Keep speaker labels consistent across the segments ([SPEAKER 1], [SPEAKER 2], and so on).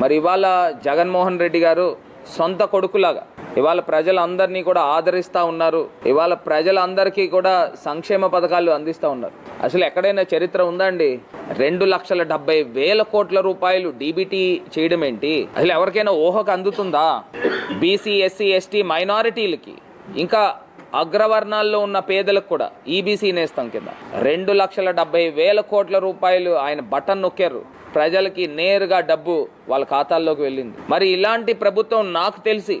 [SPEAKER 1] మరి ఇవాళ జగన్మోహన్ రెడ్డి గారు సొంత కొడుకులాగా. ఇవాళ ప్రజలందరినీ కూడా ఆదరిస్తూ ఉన్నారు. ఇవాళ ప్రజలందరికీ కూడా సంక్షేమ పథకాలు అందిస్తూ ఉన్నారు. అసలు ఎక్కడైనా చరిత్ర ఉందండి రెండు లక్షల డెబ్బై వేల కోట్ల రూపాయలు డీబీటీ చేయడం ఏంటి? అసలు ఎవరికైనా ఊహకు అందుతుందా? బీసీ ఎస్సీ ఎస్టీ మైనారిటీలకి. ఇంకా అగ్రవర్ణాల్లో ఉన్న పేదలకు కూడా ఈబీసీ నేస్తం కింద. రెండు లక్షల డెబ్బై వేల కోట్ల రూపాయలు ఆయన బటన్ నొక్కారు. ప్రజలకి నేరుగా డబ్బు వాళ్ళ ఖాతాల్లోకి వెళ్ళింది. మరి ఇలాంటి ప్రభుత్వం నాకు తెలిసి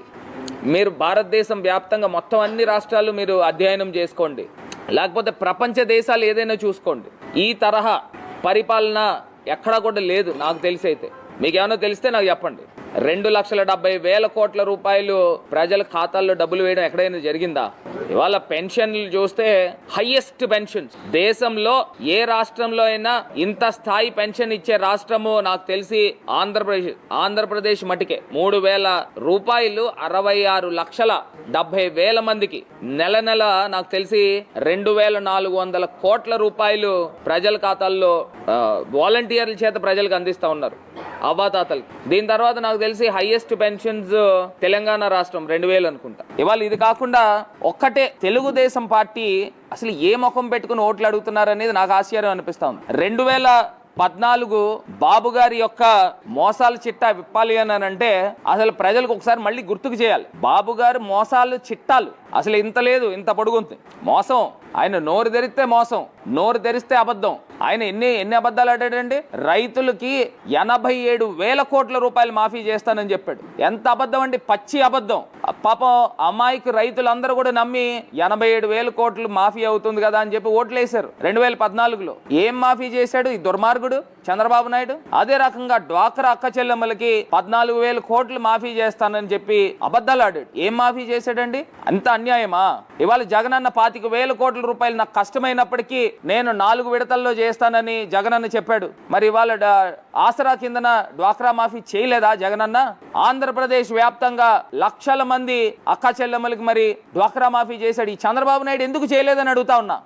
[SPEAKER 1] మీరు భారతదేశం వ్యాప్తంగా మొత్తం అన్ని రాష్ట్రాలు మీరు అధ్యయనం చేసుకోండి. లేకపోతే ప్రపంచ దేశాలు ఏదైనా చూసుకోండి. ఈ తరహా పరిపాలన ఎక్కడా కూడా లేదు నాకు తెలిసి అయితే. మీకు తెలిస్తే నాకు చెప్పండి. రెండు లక్షల డెబ్బై వేల కోట్ల రూపాయలు ప్రజల ఖాతాల్లో డబ్బులు వేయడం ఎక్కడైనా జరిగిందా? ఇవాళ పెన్షన్లు చూస్తే హైయెస్ట్ పెన్షన్స్. దేశంలో ఏ రాష్ట్రంలో అయినా ఇంత స్థాయి పెన్షన్ ఇచ్చే రాష్ట్రము నాకు తెలిసి ఆంధ్రప్రదేశ్ ఆంధ్రప్రదేశ్ మటుకే. మూడు వేల రూపాయలు అరవై ఆరు లక్షల డెబ్బై వేల మందికి. నెల నెల నాకు తెలిసి రెండు వేల నాలుగు వందల కోట్ల రూపాయలు ప్రజల ఖాతాల్లో వాలంటీర్ల చేత ప్రజలకు అందిస్తా ఉన్నారు. అవ్వాతాతలు దీని తర్వాత నాకు తెలిసి హైయెస్ట్ పెన్షన్స్ uh, తెలంగాణ రాష్ట్రం రెండు వేలు అనుకుంటా. ఇవాళ ఇది కాకుండా ఒక్కటే తెలుగుదేశం పార్టీ అసలు ఏ ముఖం పెట్టుకుని ఓట్లు అడుగుతున్నారు అనేది నాకు ఆశ్చర్యం అనిపిస్తా ఉంది. రెండు వేల పద్నాలుగు బాబు గారి యొక్క మోసాల చిట్టా విప్పాలి అని అంటే అసలు ప్రజలకు ఒకసారి మళ్ళీ గుర్తుకు చేయాలి. బాబు గారు మోసాలు చిట్టాలు అసలు ఇంత లేదు ఇంత పొడుగుంది. మోసం. ఆయన నోరు తెరిస్తే మోసం. నోరు తెరిస్తే అబద్ధం. ఆయన ఎన్ని ఎన్ని అబద్ధాలు ఆడాడండి? రైతులకి ఎనభై ఏడు వేల కోట్ల రూపాయలు మాఫీ చేస్తానని చెప్పాడు. ఎంత అబద్ధం అండి? పచ్చి అబద్ధం. పాపం అమ్మాయికి రైతులందరూ కూడా నమ్మి ఎనభై ఏడు వేల కోట్లు మాఫీ అవుతుంది కదా అని చెప్పి ఓట్లు వేశారు రెండు వేల పద్నాలుగులో. ఏం మాఫీ చేశాడు ఈ దుర్మార్గుడు చంద్రబాబు నాయుడు? అదే రకంగా డ్వాక్రా అక్క చెల్లెమ్మలకి పద్నాలుగు వేల కోట్లు మాఫీ చేస్తానని చెప్పి అబద్ధాలు ఆడాడు. ఏం మాఫీ చేశాడండి? అంత అన్యాయమా? ఇవాళ జగనన్న పాతిక వేల కోట్ల రూపాయలు నాకు కష్టమైనప్పటికీ నేను నాలుగు విడతల్లో చేస్తానని జగనన్న చెప్పాడు. మరి ఇవాళ ఆసరా కిందన డ్వాక్రా మాఫీ చేయలేదా జగనన్న? ఆంధ్రప్రదేశ్ వ్యాప్తంగా లక్షల మంది అక్క చెల్లెమ్మలకి మరి డ్వాక్రా మాఫీ చేశాడు. ఈ చంద్రబాబు నాయుడు ఎందుకు చేయలేదని అడుగుతా ఉన్నా.